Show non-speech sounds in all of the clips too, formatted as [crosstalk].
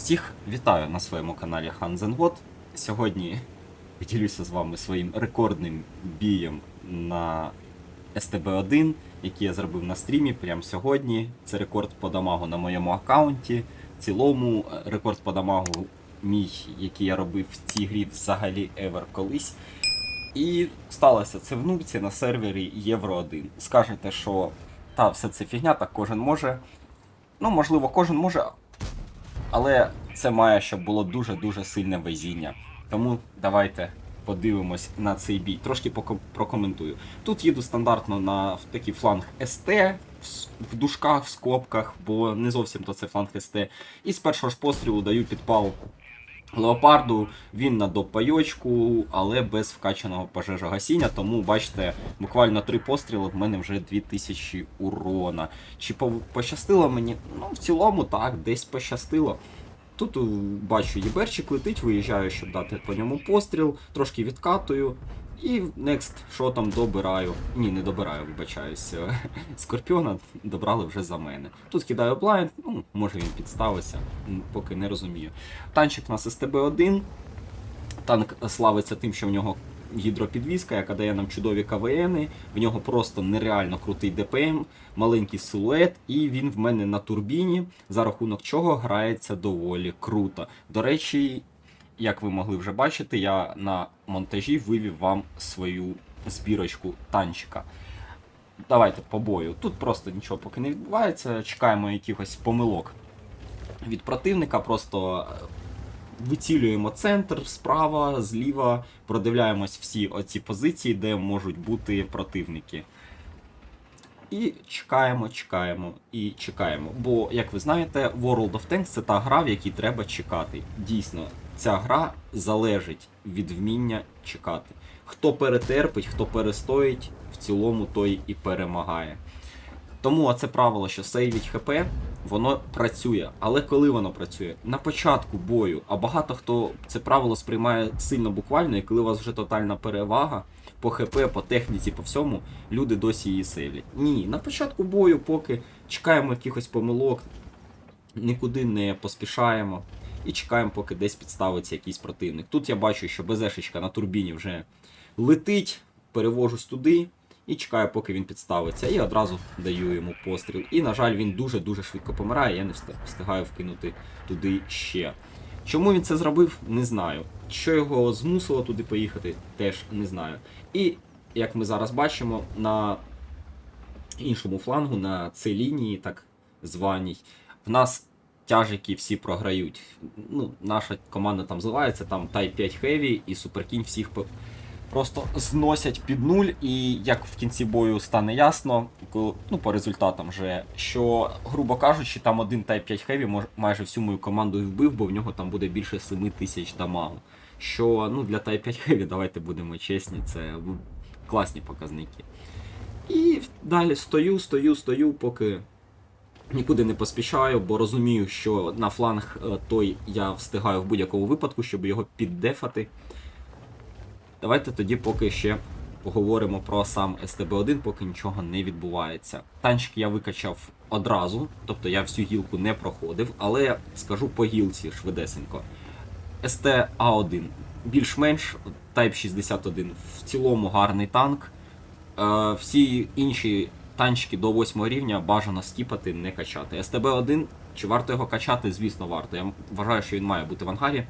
Всіх вітаю на своєму каналі Ханзенгот. Сьогодні поділюся з вами своїм рекордним бієм на СТБ-1, який я зробив на стрімі прямо сьогодні. Це рекорд по дамагу на моєму аккаунті. В цілому е, рекорд по дамагу мій, який я робив в цій грі взагалі ever колись. І сталося це в на сервері Євро 1. Скажете, що та все це фігня, так кожен може. Ну, можливо, кожен може, але це має, щоб було дуже-дуже сильне везіння. Тому давайте подивимось на цей бій. Трошки прокоментую. Тут їду стандартно на такий фланг СТ, в дужках, в скобках, бо не зовсім то це фланг СТ. І з першого ж пострілу даю підпал Леопарду, він на допайочку, але без вкачаного пожежогасіння, тому бачите, буквально три постріли в мене вже 2000 урона. Чи пощастило мені? Ну, в цілому так, десь пощастило. Тут бачу, єберчик летить, виїжджаю, щоб дати по ньому постріл, трошки відкатую. І next, що там добираю. Ні, не добираю, вибачаюсь. [laughs] Скорпіона добрали вже за мене. Тут кидаю блайнд, ну, може він підставиться, поки не розумію. Танчик у нас СТБ-1. Танк славиться тим, що в нього гідропідвізка, яка дає нам чудові КВНи. В нього просто нереально крутий ДПМ, маленький силует, і він в мене на турбіні, за рахунок чого грається доволі круто. До речі, як ви могли вже бачити, я на монтажі вивів вам свою збірочку танчика. Давайте по бою. Тут просто нічого поки не відбувається, чекаємо якихось помилок від противника, просто е, вицілюємо центр справа, зліва, продивляємось всі оці позиції, де можуть бути противники. І чекаємо, чекаємо і чекаємо. Бо, як ви знаєте, World of Tanks це та гра, в якій треба чекати. Дійсно, ця гра залежить від вміння чекати. Хто перетерпить, хто перестоїть, в цілому той і перемагає. Тому оце правило, що сейвіть ХП, воно працює. Але коли воно працює? На початку бою. А багато хто це правило сприймає сильно буквально, і коли у вас вже тотальна перевага по ХП, по техніці, по всьому, люди досі її сейвлять. Ні, на початку бою, поки чекаємо якихось помилок, нікуди не поспішаємо. І чекаємо, поки десь підставиться якийсь противник. Тут я бачу, що БЗшечка на турбіні вже летить, перевожусь туди і чекаю, поки він підставиться. І одразу даю йому постріл. І, на жаль, він дуже-дуже швидко помирає, я не встигаю вкинути туди ще. Чому він це зробив, не знаю. Що його змусило туди поїхати, теж не знаю. І як ми зараз бачимо, на іншому флангу, на цій лінії, так званій, в нас тяжики всі програють. Ну, наша команда там зливається, там Type 5 Heavy і King всіх просто зносять під нуль. І як в кінці бою стане ясно, коли- ну по результатам вже, що, грубо кажучи, там один Type 5 Heavy майже всю мою команду і вбив, бо в нього там буде більше 7 тисяч дамагу. Що ну, для Type 5 Heavy, давайте будемо чесні, це класні показники. І далі стою, стою, стою, поки нікуди не поспішаю, бо розумію, що на фланг е, той я встигаю в будь-якому випадку, щоб його піддефати. Давайте тоді поки ще поговоримо про сам СТБ-1, поки нічого не відбувається. Танчик я викачав одразу, тобто я всю гілку не проходив, але скажу по гілці швидесенько. СТА1 більш-менш Type 61 в цілому гарний танк. Е, всі інші танчики до 8 рівня бажано скіпати, не качати. СТБ-1, чи варто його качати? Звісно, варто. Я вважаю, що він має бути в ангарі.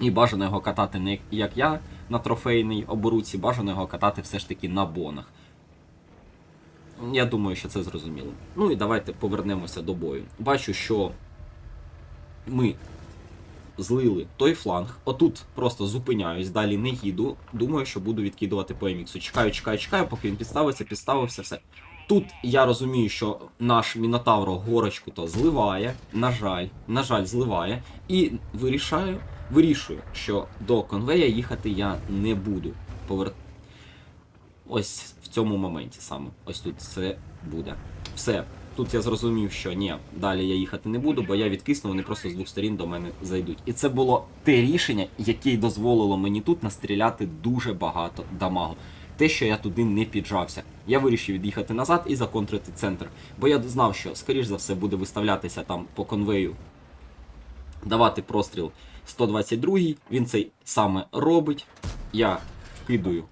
І бажано його катати не як я на трофейній оборуці, бажано його катати все ж таки на бонах. Я думаю, що це зрозуміло. Ну і давайте повернемося до бою. Бачу, що ми злили той фланг. Отут просто зупиняюсь, далі не їду. Думаю, що буду відкидувати по еміксу. Чекаю, чекаю, чекаю, поки він підставиться, підставився, все. Тут я розумію, що наш Мінотавро горочку то зливає. На жаль, на жаль, зливає. І вирішаю, вирішую, що до конвея їхати я не буду. Повер... Ось в цьому моменті саме. Ось тут це буде. Все. Тут я зрозумів, що ні, далі я їхати не буду, бо я відкисну, вони просто з двох сторін до мене зайдуть. І це було те рішення, яке дозволило мені тут настріляти дуже багато дамагу. Те, що я туди не піджався. Я вирішив від'їхати назад і законтрити центр. Бо я знав, що, скоріш за все, буде виставлятися там по конвею давати простріл 122-й. він цей саме робить. Я вкидую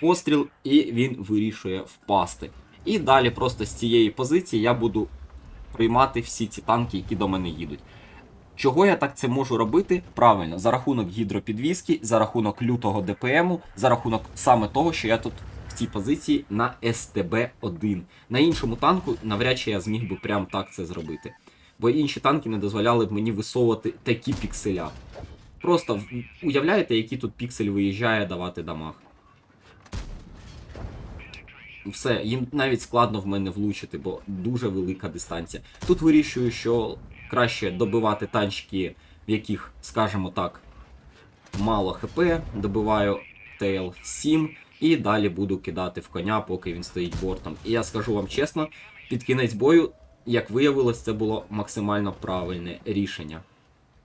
постріл, і він вирішує впасти. І далі просто з цієї позиції я буду приймати всі ці танки, які до мене їдуть. Чого я так це можу робити? Правильно, за рахунок гідропідвізки, за рахунок лютого ДПМу, за рахунок саме того, що я тут в цій позиції на СТБ-1. На іншому танку навряд чи я зміг би прям так це зробити. Бо інші танки не дозволяли б мені висовувати такі пікселя. Просто уявляєте, який тут піксель виїжджає давати дамаг. Все, їм навіть складно в мене влучити, бо дуже велика дистанція. Тут вирішую, що краще добивати танчики, в яких, скажімо так, мало хп, добиваю Тейл 7 і далі буду кидати в коня, поки він стоїть бортом. І я скажу вам чесно, під кінець бою, як виявилось, це було максимально правильне рішення.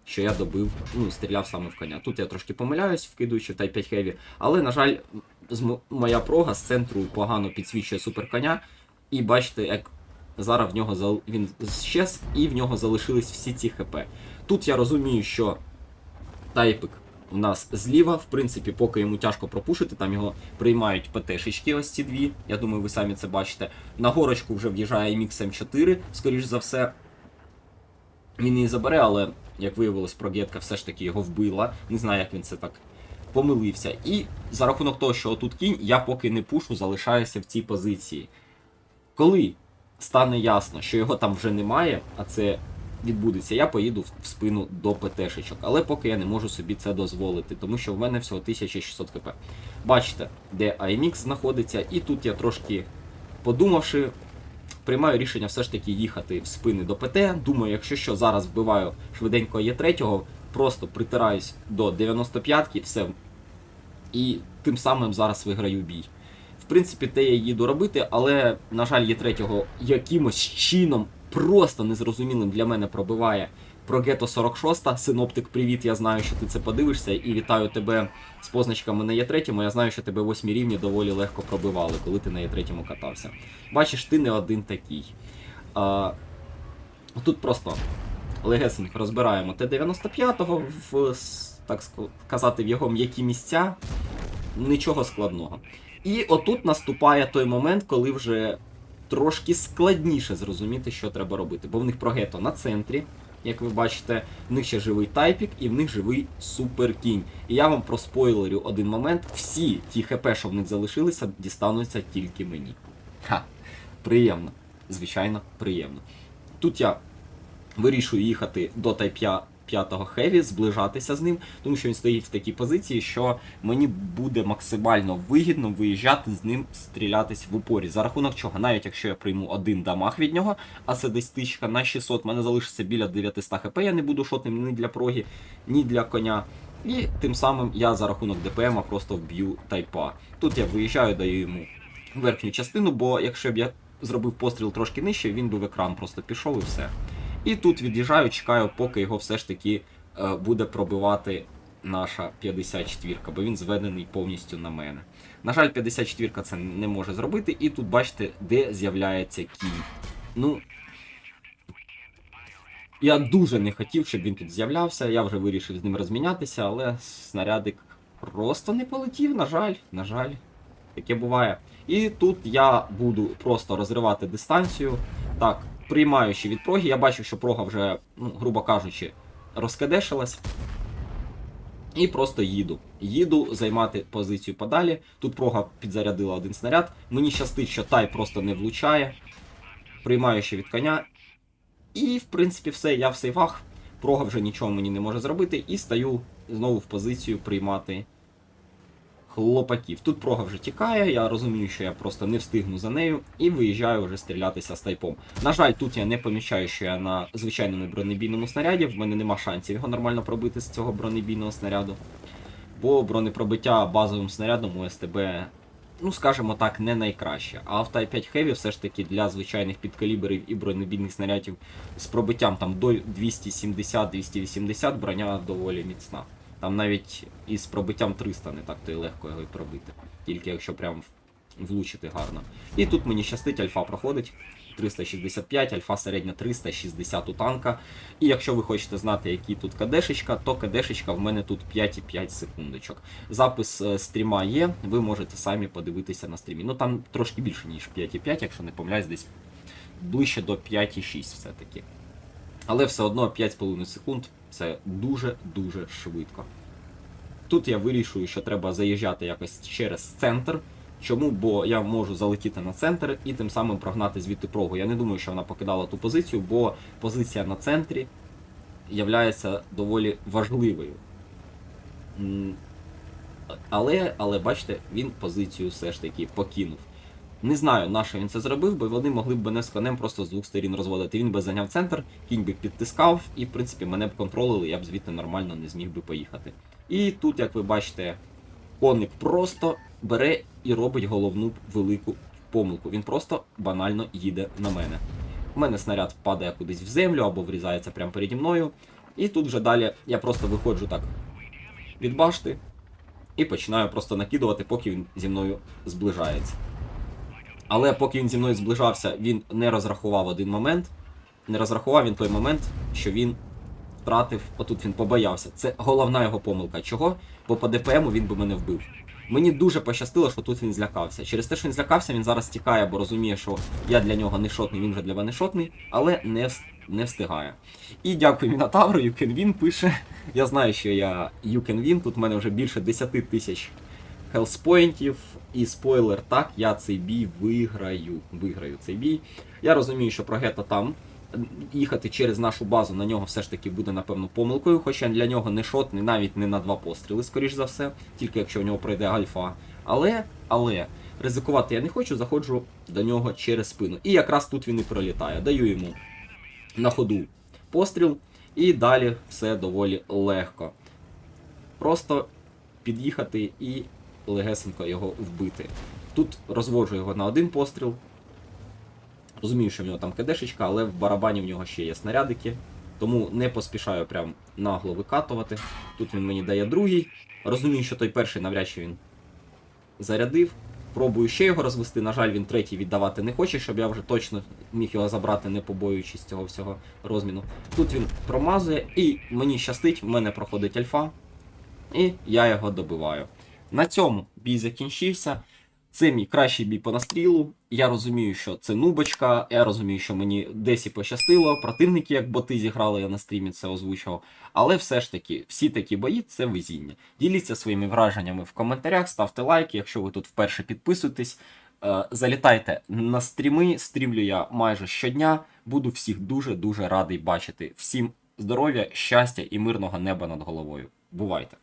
Що я добив, ну, стріляв саме в коня. Тут я трошки помиляюсь, вкидуючи Type 5 Heavy, але, на жаль, моя прога з центру погано підсвічує суперконя. І бачите, як зараз в нього зал... він щез, і в нього залишились всі ці ХП. Тут я розумію, що тайпик у нас зліва, в принципі, поки йому тяжко пропушити, там його приймають ПТ-шечки, ось ці дві. Я думаю, ви самі це бачите. На горочку вже в'їжджає MX M4, скоріш за все. Він її забере, але, як виявилось, прогетка все ж таки його вбила. Не знаю, як він це так помилився. І за рахунок того, що отут кінь, я поки не пушу, залишаюся в цій позиції. Коли стане ясно, що його там вже немає, а це відбудеться, я поїду в спину до ПТшечок. Але поки я не можу собі це дозволити, тому що в мене всього 1600 кп. Бачите, де IMX знаходиться, і тут я трошки подумавши, приймаю рішення все ж таки їхати в спини до ПТ. Думаю, якщо що, зараз вбиваю швиденько Є3, просто притираюсь до 95-ки, все. І тим самим зараз виграю бій. В принципі, те я їду робити, але, на жаль, Є3 якимось чином просто незрозумілим для мене пробиває Прогето 46. Синоптик, привіт, я знаю, що ти це подивишся, і вітаю тебе з позначками на Є3. Я знаю, що тебе 8 рівні доволі легко пробивали, коли ти на Є3 катався. Бачиш, ти не один такий. А, тут просто легесенько розбираємо Т-95 в, так сказати, в його м'які місця. Нічого складного. І отут наступає той момент, коли вже трошки складніше зрозуміти, що треба робити. Бо в них прогето на центрі, як ви бачите, в них ще живий тайпік і в них живий суперкінь. І я вам проспойлерю один момент: всі ті хп, що в них залишилися, дістануться тільки мені. Ха, приємно. Звичайно, приємно. Тут я вирішую їхати до Type 5 Heavy, зближатися з ним, тому що він стоїть в такій позиції, що мені буде максимально вигідно виїжджати з ним, стрілятись в упорі. За рахунок чого, навіть якщо я прийму один дамаг від нього, а це десь тичка на 600, мене залишиться біля 900 хп, я не буду шотним ні для проги, ні для коня. І тим самим я за рахунок ДПМа просто вб'ю тайпа. Тут я виїжджаю, даю йому верхню частину, бо якщо б я зробив постріл трошки нижче, він би в екран просто пішов і все. І тут від'їжджаю, чекаю, поки його все ж таки е, буде пробивати наша 54-ка, бо він зведений повністю на мене. На жаль, 54-ка це не може зробити, і тут бачите, де з'являється кінь. Ну. Я дуже не хотів, щоб він тут з'являвся. Я вже вирішив з ним розмінятися, але снарядик просто не полетів, на жаль, на жаль. Таке буває. І тут я буду просто розривати дистанцію. Так, приймаючи від проги, я бачу, що прога вже, ну, грубо кажучи, розкадешилась. І просто їду. Їду займати позицію подалі. Тут прога підзарядила один снаряд. Мені щастить, що тай просто не влучає. Приймаючи від коня. І, в принципі, все, я в сейвах. Прога вже нічого мені не може зробити. І стаю знову в позицію приймати хлопаків. Тут прога вже тікає, я розумію, що я просто не встигну за нею і виїжджаю вже стрілятися з тайпом. На жаль, тут я не помічаю, що я на звичайному бронебійному снаряді, в мене нема шансів його нормально пробити з цього бронебійного снаряду. Бо бронепробиття базовим снарядом у СТБ, ну скажімо так, не найкраще. А в Type 5 Heavy все ж таки для звичайних підкаліберів і бронебійних снарядів з пробиттям там до 270-280 броня доволі міцна. Там навіть із пробиттям 300 не так то й легко його і пробити. Тільки якщо прям влучити гарно. І тут мені щастить, альфа проходить. 365, альфа середня 360 у танка. І якщо ви хочете знати, які тут кадешечка, то кадешечка в мене тут 5,5 секундочок. Запис е, стріма є, ви можете самі подивитися на стрімі. Ну там трошки більше, ніж 5,5, якщо не помиляюсь, десь ближче до 5,6 все-таки. Але все одно 5,5 секунд це дуже-дуже швидко. Тут я вирішую, що треба заїжджати якось через центр. Чому? Бо я можу залетіти на центр і тим самим прогнати звідти прогу. Я не думаю, що вона покидала ту позицію, бо позиція на центрі являється доволі важливою. Але, але бачите, він позицію все ж таки покинув. Не знаю, на що він це зробив, бо вони могли б мене з конем просто з двох сторін розводити. Він би зайняв центр, кінь би підтискав, і в принципі мене б контролили, я б звідти нормально не зміг би поїхати. І тут, як ви бачите, коник просто бере і робить головну велику помилку. Він просто банально їде на мене. У мене снаряд падає кудись в землю або врізається прямо переді мною. І тут вже далі я просто виходжу так від башти і починаю просто накидувати, поки він зі мною зближається. Але поки він зі мною зближався, він не розрахував один момент. Не розрахував він той момент, що він втратив, отут він побоявся. Це головна його помилка. Чого? Бо по ДПМу він би мене вбив. Мені дуже пощастило, що тут він злякався. Через те, що він злякався, він зараз тікає, бо розуміє, що я для нього не шотний, він же для мене шотний, але не, не встигає. І дякую Мінотавру, You Can Win пише. Я знаю, що я You Can Win, тут в мене вже більше 10 тисяч хелспоінтів. І спойлер, так, я цей бій виграю. Виграю цей бій. Я розумію, що про гета там їхати через нашу базу на нього все ж таки буде, напевно, помилкою, хоча для нього не шотний, навіть не на два постріли, скоріш за все, тільки якщо в нього пройде альфа. Але, але, ризикувати я не хочу, заходжу до нього через спину. І якраз тут він і пролітає. Даю йому на ходу постріл, і далі все доволі легко. Просто під'їхати і легесенько його вбити. Тут розводжу його на один постріл. Розумію, що в нього там кадешечка, але в барабані в нього ще є снарядики. Тому не поспішаю прям нагло викатувати. Тут він мені дає другий. Розумію, що той перший навряд чи він зарядив. Пробую ще його розвести. На жаль, він третій віддавати не хоче, щоб я вже точно міг його забрати, не побоюючись цього всього розміну. Тут він промазує, і мені щастить, в мене проходить альфа, і я його добиваю. На цьому бій закінчився. Це мій кращий бій по настрілу. Я розумію, що це нубочка. Я розумію, що мені десь і пощастило. Противники, як боти зіграли, я на стрімі це озвучував. Але все ж таки, всі такі бої це везіння. Діліться своїми враженнями в коментарях, ставте лайки, якщо ви тут вперше підписуєтесь. Е, Залітайте на стріми, стрімлю я майже щодня. Буду всіх дуже-дуже радий бачити. Всім здоров'я, щастя і мирного неба над головою. Бувайте!